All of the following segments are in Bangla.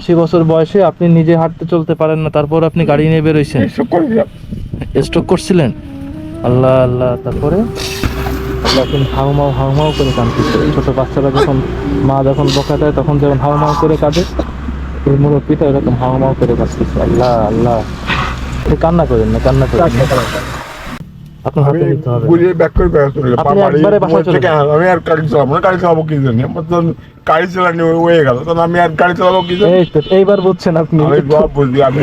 আশি বছর বয়সে আপনি নিজে হাঁটতে চলতে পারেন না তারপর আপনি গাড়ি নিয়ে বেরোইছেন স্ট্রোক করছিলেন? আল্লাহ আল্লাহ তারপরে? আল্লাহ তুমি হাউমাউ হাউমাউ করে কাঁদতেছে। ছোট বাচ্চারা যখন মা যখন বকা দেয় তখন যখন হাউমাউ করে কাঁদে এই মুরব্বীটা এরকম হাউমাউ করে কাঁদতেছে। আল্লাহ আল্লাহ। কান্না করেন না কান্না করেন। আপনার হাতে আমি নিতে হবে বুঝিয়ে ব্যাক করে চলে আমি আর গাড়ি চালাবো না গাড়ি চালাবো কি জানি আমার গাড়ি চালানি হয়ে গেল তখন আমি আর গাড়ি চালাবো কি জানি এইবার বুঝছেন আপনি। আমি সব বুঝি আমি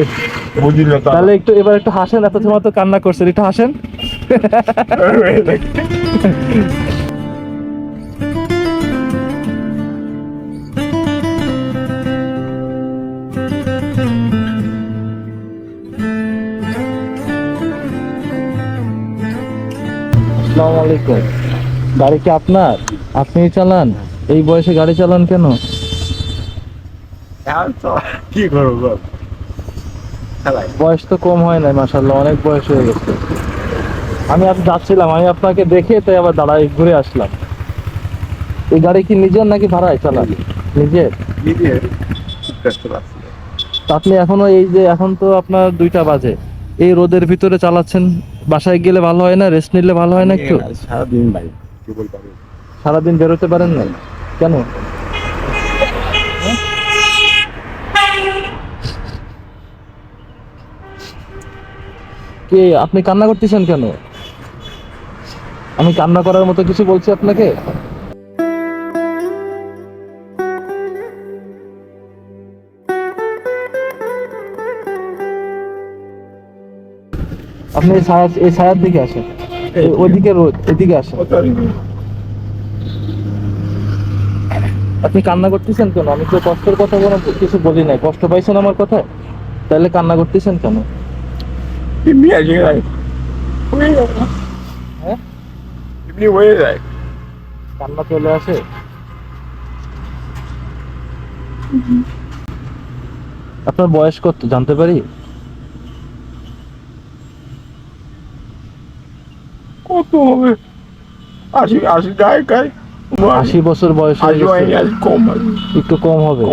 বুঝি না তাহলে। একটু এবার একটু হাসেন এত সময় তো কান্না করছেন একটু হাসেন। আসসালামু আলাইকুম। গাড়ি কি আপনার? আপনি চালান? এই বয়সে গাড়ি চালান কেন? কি করব বয়স তো কম হয় নাই মাসাল্লাহ অনেক বয়স হয়ে গেছে। আমি আজ যাচ্ছিলাম আমি আপনাকে দেখে তাই আবার দাঁড়াই ঘুরে আসলাম। এই গাড়ি কি নিজের নাকি ভাড়ায় চালান? নিজের? আপনি এখনও এই যে এখন তো আপনার দুইটা বাজে। এই রোদের ভিতরে চালাচ্ছেন? বাসায় গেলে ভালো হয় না? রেস্ট নিলে ভালো হয় না একটু? সারাদিন ভাই কি সারাদিন বেরোতে পারেন না? কেন? কে আপনি কান্না করতেছেন কেন? আমি কান্না করার মতো কিছু বলছি আপনাকে? আপনি এই ছায়া এই ছায়ার দিকে আসেন। ওইদিকে রোদ এদিকে আসেন। আপনি কান্না করতেছেন কেন? আমি তো কষ্টের কথা কোনো কিছু বলি নাই। কষ্ট পাইছেন আমার কথায়? তাহলে কান্না করতেছেন কেন? এমনি আছে হয়ে হ্যাঁ? এমনি হয়ে যায়। কান্না চলে আসে? আপনার বয়স কত? জানতে পারি? কত হবে? আশি আশি যায় কায় আশি বছর বয়স কম একটু কম হবে।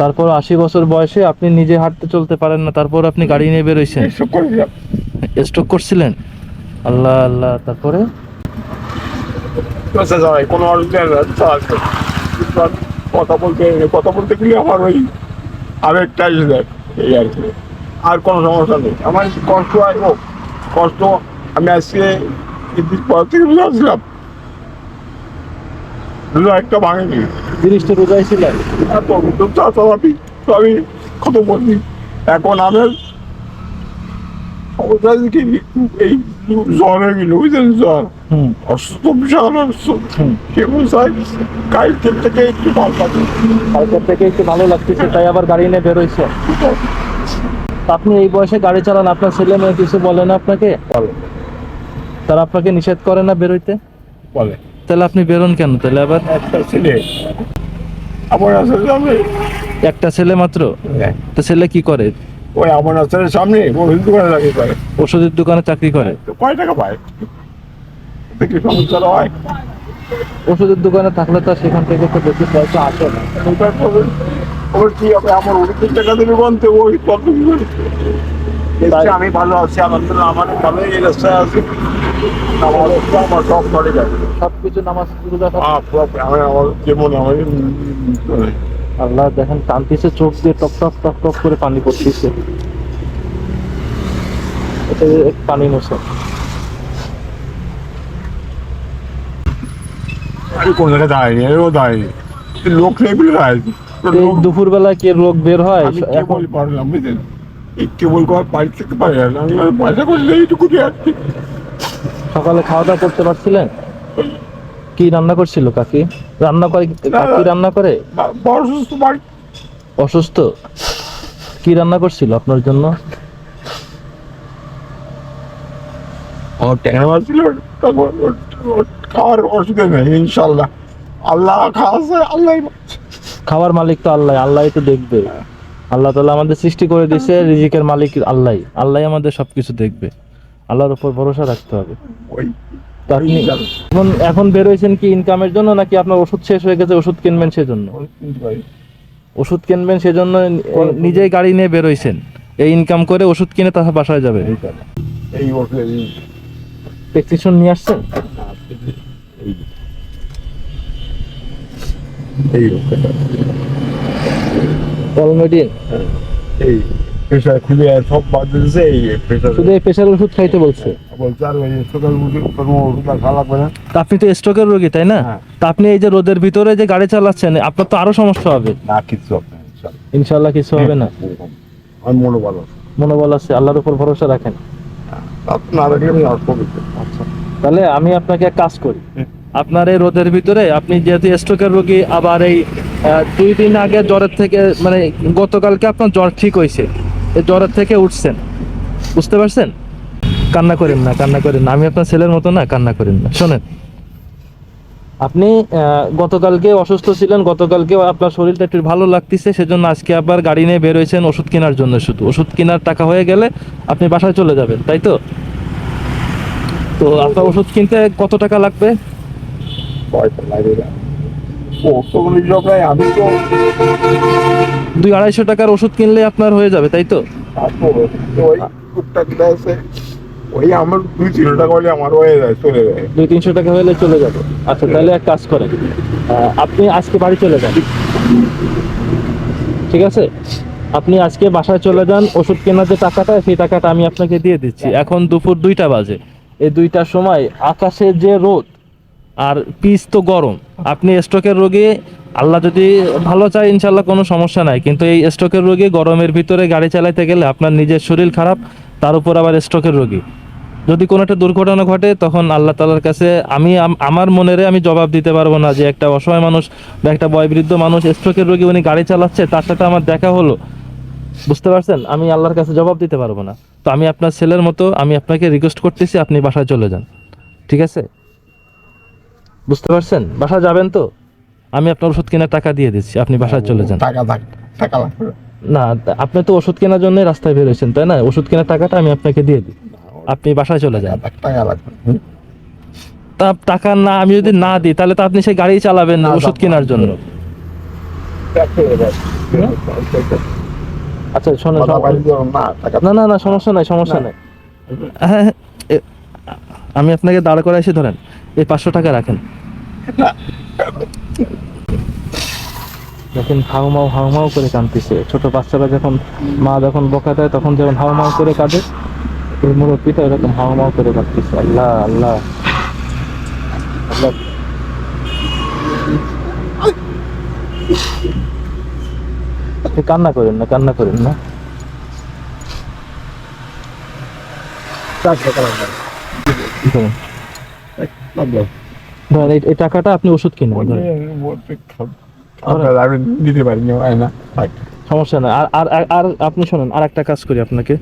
তারপর আশি বছর বয়সে আপনি নিজে হাঁটতে চলতে পারেন না তারপর আপনি গাড়ি নিয়ে বেরোইছেন স্ট্রোক করছিলেন? আল্লাহ আল্লাহ তারপরে? আচ্ছা কোনো কথা বলতে কথা বলতে গেলে আমার ওই আরেকটা এসে এই আর কি। আর কোনো সমস্যা নেই। আমার কষ্ট হোক কষ্ট আমি আজকে ঈদের পর থেকে বুঝে আসলাম রোজা একটা ভাঙেনি। জিনিসটা রোজাই ছিলেন? এত আমি কত বলছি এখন আমার অবস্থা এই জ্বর হয়ে গেল বুঝলেন জ্বর অসুস্থ বিশাল অসুস্থ। হুম। সে বলছে থেকে একটু ভালো লাগে কালকের থেকে একটু ভালো লাগতেছে তাই আবার গাড়ি নিয়ে বেরোইছে আপনি এই বয়সে গাড়ি চালান আপনার ছেলে মেয়ে কিছু বলে না আপনাকে? বলে। তারা আপনাকে নিষেধ করে না বেরোইতে? বলে। তাহলে আপনি বেরোন কেন তাহলে আবার? একটা ছেলে। আমার আসলে সামনে। একটা ছেলে মাত্র? তো ছেলে কি করে? ওই আমার আসলে সামনে ও হিন্দু করে লাগে করে। ওষুধের দোকানে চাকরি করে? কয় টাকা পায়? দেখি সমস্যা হয়। ওষুধের দোকানে থাকলে তো সেখান থেকে তো বেশি পয়সা আসে না। ওর কি হবে? আমার টাকা দেবে বলতে ওই কত আমি ভালো আছি আলহামদুলিল্লাহ আমার ভালোই এই রাস্তায় আছি আমার আমার সব করে যায় সবকিছু নামাজ রোজা সব- আহ, পুরো আমি আমার যেমন আমার আল্লাহ দেখেন টানতেছে চোখ দিয়ে টক টক টক টক করে পানি পড়তেছে। এটা পানি আমি কোন জায়গায় দাঁড়াইনি এও দাঁড়াইনি লোক নেই বলে দাঁড়াইনি এই দুপুর বেলা কে রোগ বের হয়? কেবল পারলাম বুঝলেন? কেবল বাড়ি থেকে পারি না পয়সা করলে এইটুকু যাচ্ছি সকালে খাওয়া দাওয়া করতে পারছিলেন? কি রান্না করছিল কাকি? রান্না করে কাকি রান্না করে? বড় সুস্থ বাড়ি। অসুস্থ? কি রান্না করছিল আপনার জন্য? আমার ট্যাংরা মাছ ছিল খাওয়ার অসুবিধা নেই ইনশাল্লাহ। আল্লাহ খাওয়াছে আল্লাহ খাবার মালিক তো আল্লাহ আল্লাহ তো দেখবে। আল্লাহ তালা আমাদের সৃষ্টি করে দিয়েছে রিজিকের মালিক আল্লাহ আল্লাহ আমাদের সবকিছু দেখবে। আল্লাহর উপর ভরসা রাখতে হবে। আপনি এখন এখন বের হয়েছেন কি ইনকামের জন্য নাকি আপনার ওষুধ শেষ হয়ে গেছে ওষুধ কিনবেন সেজন্য? ওষুধ কিনবেন সেজন্য নিজেই গাড়ি নিয়ে বেরোইছেন এই ইনকাম করে ওষুধ কিনে তারপর বাসায় যাবে। এই প্রেসক্রিপশন নিয়ে আসছেন? এই এই অলমেডিন এই প্রেশার খুলে সব বাদ দিয়েছে এই প্রেশার শুধু এই প্রেশার ওষুধ খাইতে বলছে? বলছে আর ওই সকাল ওষুধ খাওয়া লাগবে না। আপনি তো স্ট্রোকের রোগী তাই না? হ্যাঁ। তা আপনি এই যে রোদের ভিতরে যে গাড়ি চালাচ্ছেন আপনার তো আরও সমস্যা হবে। না কিছু হবে ইনশাল্লাহ। কিছু হবে না? আমার মনে আছে। মনোবল আছে আল্লাহর উপর ভরসা রাখেন। না রাখলে আমি আচ্ছা। তাহলে আমি আপনাকে এক কাজ করি। আপনার এই রোদের ভিতরে আপনি যেহেতু স্ট্রোকের রোগী, আবার এই দুই দিন আগে জ্বরের থেকে মানে গতকালকে আপনার জ্বর ঠিক হয়েছে। এই জ্বরের থেকে উঠছেন। বুঝতে পারছেন? কান্না করেন না, কান্না করেন না। আমি আপনার ছেলের মতো না, কান্না করেন না। শোনেন। আপনি গতকালকে অসুস্থ ছিলেন গতকালকে আপনার শরীরটা একটু ভালো লাগতেছে, সেজন্য আজকে আবার গাড়ি নিয়ে বের হয়েছেন ওষুধ কেনার জন্য শুধু। ওষুধ কেনার টাকা হয়ে গেলে আপনি বাসায় চলে যাবেন, তাই তো? তো আপনার ওষুধ কিনতে কত টাকা লাগবে? আমি তো দুই আড়াইশো টাকার ওষুধ কিনলে আপনার হয়ে যাবে তাই তো? ওই আছে ওই আমার দুই তিন টাকা হলে আমার হয়ে যায় চলে যায়। দুই তিনশো টাকা হলে চলে যাবে। আচ্ছা তাহলে এক কাজ করেন। আপনি আজকে বাড়ি চলে যান। ঠিক আছে? আপনি আজকে বাসায় চলে যান ওষুধ কেনার যে টাকাটা সেই টাকাটা আমি আপনাকে দিয়ে দিচ্ছি। এখন দুপুর দুইটা বাজে। এই দুইটার সময় আকাশে যে রোদ আর পিচ তো গরম। আপনি স্ট্রোকের রোগী, আল্লাহ যদি ভালো চায় ইনশাল্লাহ কোনো সমস্যা নাই। কিন্তু এই স্ট্রোকের রোগী গরমের ভিতরে গাড়ি চালাইতে গেলে আপনার নিজের শরীর খারাপ, তার উপর আবার স্ট্রোকের রোগী। যদি কোনো একটা দুর্ঘটনা ঘটে, তখন আল্লাহ তালার কাছে আমি আমার মনেরে আমি জবাব দিতে পারব না যে একটা অসহায় মানুষ বা একটা বয়বৃদ্ধ মানুষ স্ট্রোকের রোগী উনি গাড়ি চালাচ্ছে, তার সাথে আমার দেখা হলো। বুঝতে পারছেন? আমি আল্লাহর কাছে জবাব দিতে পারব না। তো আমি আপনার ছেলের মতো, আমি আপনাকে রিকোয়েস্ট করতেছি, আপনি বাসায় চলে যান। ঠিক আছে? বুঝতে পারছেন? বাসায় যাবেন তো? আমি আপনার ওষুধ কেনার টাকা দিয়ে দিচ্ছি। আপনি বাসায় চলে যান। টাকা থাক টাকা লাগবে। না। আপনি তো ওষুধ কেনার জন্য রাস্তায় বেরোয়েছেন তাই না? ওষুধ কেনার টাকাটা আমি আপনাকে দিয়ে দিই। আপনি বাসায় চলে যান। টাকা- লাগবে। তা টাকা না আমি যদি না দিই তাহলে তো আপনি সেই গাড়ি চালাবেন না, ওষুধ কেনার জন্য। আচ্ছা দিও না না না সমস্যা নাই সমস্যা। নাই। হ্যাঁ হ্যাঁ, আমি আপনাকে দাঁড় করা এসে ধরেন, এই পাঁচশো টাকা রাখেন। দেখেন হাউমাউ হাউমাউ করে কাঁদতেছে। ছোট বাচ্চারা যখন, মা যখন বকা দেয়, তখন যেমন হাউমাউ করে কাঁদে, এই মুরব্বীটা এরকম হাউমাউ করে কাঁদতেছে। আল্লাহ আল্লাহ। আল্লাহ। কান্না করেন না, কান্না করেন না। ধরেন ধরেন এই- টাকাটা আপনি ওষুধ আমি দিতে পারি না হয় না সমস্যা আর আর আর- আর আপনি শোনেন আর একটা কাজ করি আপনাকে।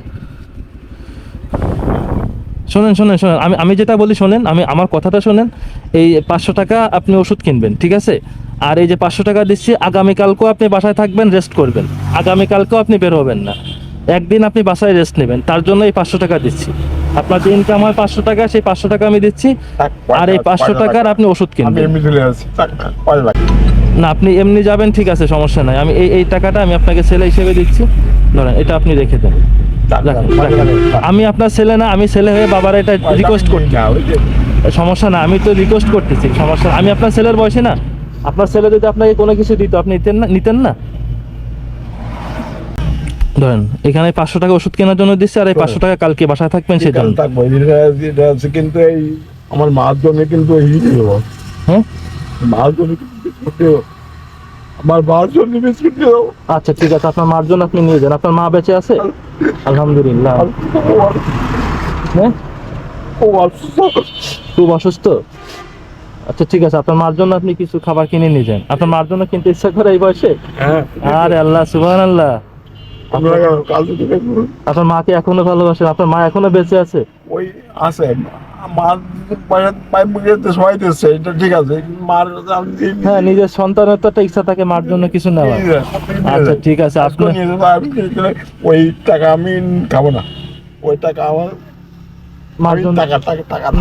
শোনেন শোনেন শোনেন আমি আমি যেটা বলি শোনেন আমি আমার কথাটা শোনেন। এই পাঁচশো টাকা আপনি ওষুধ কিনবেন ঠিক আছে? আর এই যে পাঁচশো টাকা দিচ্ছি আগামীকালকেও আপনি বাসায় থাকবেন রেস্ট করবেন। আগামীকালকেও আপনি বের হবেন না। একদিন আপনি বাসায় রেস্ট নেবেন তার জন্য এই পাঁচশো টাকা দিচ্ছি। আপনার যে ইনকাম হয় পাঁচশো টাকা সেই পাঁচশো টাকা আমি দিচ্ছি। আর এই পাঁচশো টাকার আপনি ওষুধ কিনবেন। না আপনি এমনি যাবেন ঠিক আছে সমস্যা নাই। আমি এই এই টাকাটা আমি আপনাকে ছেলে হিসেবে দিচ্ছি। ধরেন এটা আপনি রেখে দেন। আমি আপনার ছেলে না আমি ছেলে হয়ে বাবার এটা রিকোয়েস্ট করছি। সমস্যা না আমি তো রিকোয়েস্ট করতেছি সমস্যা আমি আপনার ছেলের বয়সে না। আপনার ছেলে যদি আপনাকে কোনো কিছু দিত আপনি নিতেন না নিতেন না? ধরেন এখানে পাঁচশো টাকা ওষুধ কেনার জন্য দিচ্ছে আর এই পাঁচশো টাকা কালকে বাসায় থাকবেন এটা আছে কিন্তু এই আমার মার জন্য কিন্তু এই হ্যাঁ? মার জন্য আমার মার জন্য বিস্কুট আচ্ছা ঠিক আছে আপনার মার জন্য আপনি নিয়ে যান। আপনার মা বেঁচে আছে? আলহামদুলিল্লাহ। হ্যাঁ? ও অসুস্থ। খুব অসুস্থ? আচ্ছা ঠিক আছে আপনার মার জন্য আপনি কিছু খাবার কিনে নিয়ে যান। আপনার মার জন্য কিনতে ইচ্ছা করে এই বয়সে? হ্যাঁ। আরে আল্লাহ সুবহান আল্লাহ আপনারা মাকে এখনও ভালোবাসেন আপনার মা এখনও বেঁচে আছে? ওই আছে। মার এটা ঠিক মার। হ্যাঁ নিজের সন্তানের তো একটা ইচ্ছা থাকে মার জন্য কিছু আপনি আচ্ছা ঠিক আছে আপনি ওই টাকা আমি খাব না। ওই টাকা আমার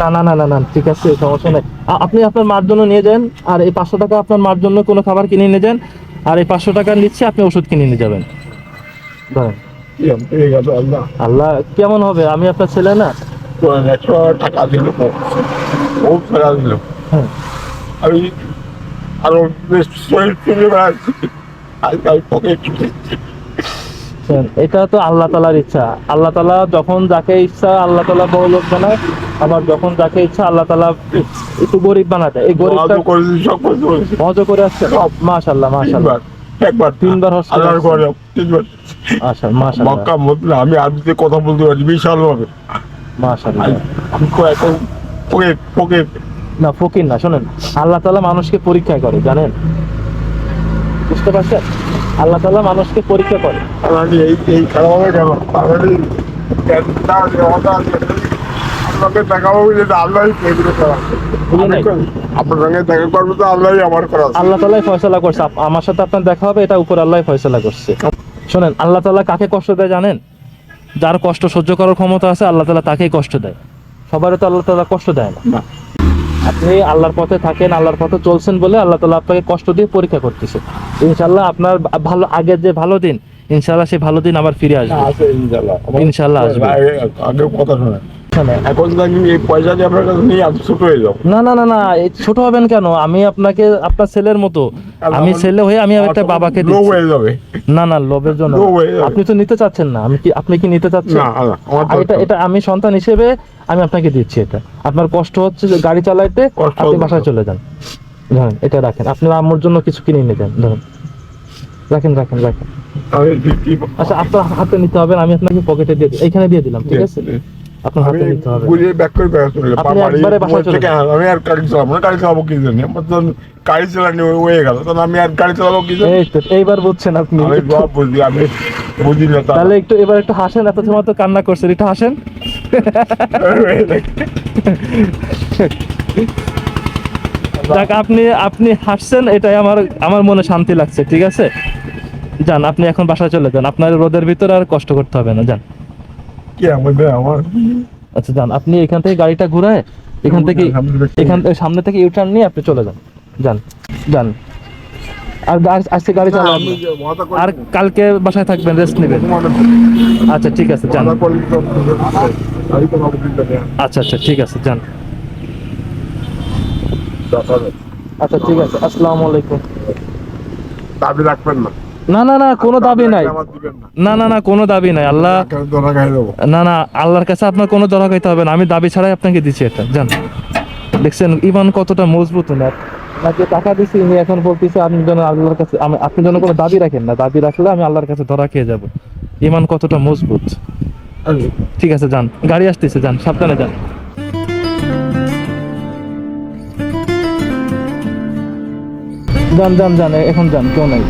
না না না না না ঠিক আছে সমস্যা নেই। আপনি আপনার মার জন্য নিয়ে যান আর এই পাঁচশো টাকা আপনার মার জন্য কোনো খাবার কিনে নিয়ে যান আর এই পাঁচশো টাকা নিচ্ছে আপনি ওষুধ কিনে নিয়ে যাবেন। ধরেন। আল্লাহ। কেমন হবে? আমি আপনার ছেলে না? টাকা দিল। ও ফেরা দিল। হ্যাঁ। আমি আরও চলে বেড়াচ্ছি। আজকাল পকেট এটা তো আল্লাহ তালার ইচ্ছা। আল্লাহ তালা যখন যাকে ইচ্ছা আল্লাহ তালা বড় লোক বানায়। আবার যখন যাকে ইচ্ছা আল্লাহ তালা একটু গরিব বানাতে এই গরিব মজা করে আসছে। মাশাল্লাহ মাশাল্লাহ তিনবার একবার তিনবার আল্লাহর। ঘরে তিনবার আচ্ছা মাশাল্লাহ মক্কা মদিনা আমি আরবিতে কথা বলতে পারি বিশাল ভাবে মাশাল্লাহ আমি কয়েক পকেট পকেট না ফকির না শোনেন আল্লাহ তালা মানুষকে পরীক্ষা করে জানেন বুঝতে পারছেন আল্লাহ তালা মানুষকে পরীক্ষা করে আমি এই এই খারাপ হবে কেন দেখা হবে যেটা আল্লাহ? আপনার সঙ্গে দেখা করব তো আল্লাহ আমার করা আল্লাহ তালাই ফয়সলা করছে। আমার সাথে আপনার দেখা হবে এটা উপর আল্লাহ ফয়সলা করছে। শোনেন আল্লাহ তালা কাকে কষ্ট দেয় জানেন? যার কষ্ট সহ্য করার ক্ষমতা আছে আল্লাহ তালা তাকেই কষ্ট দেয়। সবারও তো আল্লাহ তালা কষ্ট দেয় না। আপনি আল্লাহর পথে থাকেন আল্লাহর পথে চলছেন বলে আল্লাহ তালা আপনাকে কষ্ট দিয়ে পরীক্ষা করতেছে। ইনশাল্লাহ আপনার ভালো আগের যে ভালো দিন ইনশাল্লাহ সেই ভালো দিন আবার ফিরে আসবে। ইনশাল্লাহ আসবে। আগে- কথা শোনে শোনেন, এখন এই পয়সা দিয়ে আপনার কাছে নিয়ে আমি ছোট হয়ে যাব। না না না না ছোট হবেন কেন? আমি আপনাকে আপনার ছেলের মতো। আমি ছেলে হয়ে আমি একটা বাবাকে লো হয়ে যাবে। না না লোভের জন্য হয়ে। আপনি তো নিতে চাচ্ছেন না। আমি কি আপনি কি নিতে চাচ্ছেন? না আমার এটা এটা আমি সন্তান হিসেবে আমি আপনাকে দিচ্ছি এটা। আপনার কষ্ট হচ্ছে গাড়ি চালাইতে আপনি বাসায় চলে যান। ধরেন এটা রাখেন। আপনি আম্মুর জন্য কিছু কিনে নিয়ে যান ধরেন। রাখেন রাখেন রাখেন। আচ্ছা আপনার হাতে নিতে হবে আমি আপনাকে পকেটে দিয়ে দিই এইখানে দিয়ে দিলাম। ঠিক আছে আপনার হাতে নিতে হবে। বুঝিয়ে ব্যাক করে ব্যাক চলে আপনি একবারে বাসায় চলে যান। আমি আর গাড়ি চালাবো না গাড়ি চালাবো কি জানি আমার তো গাড়ি চালানো হয়ে গেল তখন আমি আর গাড়ি চালাবো কি জানি এই তো এইবার বুঝছেন আপনি। আমি সব বুঝি আমি বুঝি না তাহলে একটু এবার একটু হাসেন এত সময় তো কান্না করছেন একটু হাসেন। যাক আপনি আপনি হাসছেন এটাই আমার আমার মনে শান্তি লাগছে ঠিক আছে? যান আপনি এখন বাসায় চলে যান। আপনার রোদের ভিতরে আর কষ্ট করতে হবে না যান। কি আমাদের আমার আচ্ছা যান আপনি এখান থেকে গাড়িটা ঘুরায় এখান থেকে এখান থেকে সামনে থেকে ইউটার্ন নিয়ে আপনি চলে যান। যান যান। আর আজকে গাড়ি না, চালাবেন আমি না। যে মাথা করে- আর কালকে বাসায় থাকবেন রেস্ট নেবেন। আচ্ছা ঠিক আছে যান। আচ্ছা আচ্ছা ঠিক আছে যান। আচ্ছা ঠিক আছে আসসালামু আলাইকুম। দাবি রাখবেন না। না না না কোনো দাবি নাই। না। না না কোনো দাবি নাই আল্লাহ না না আল্লাহর কাছে আপনার কোনো দরকার খাইতে হবে না। আমি দাবি ছাড়াই আপনাকে দিচ্ছি এটা জান। দেখছেন ইমান কতটা মজবুত না। নাকি টাকা দিছি উনি এখন বলতেছে আপনি যেন আল্লাহর কাছে আমি আপনি যেন কোনো দাবি রাখেন না। দাবি রাখলে আমি আল্লাহর কাছে ধরা খেয়ে যাব। ইমান কতটা মজবুত। ঠিক আছে যান গাড়ি আসতেছে যান সাবধানে যান। যান যান যান এখন যান কেউ নাই।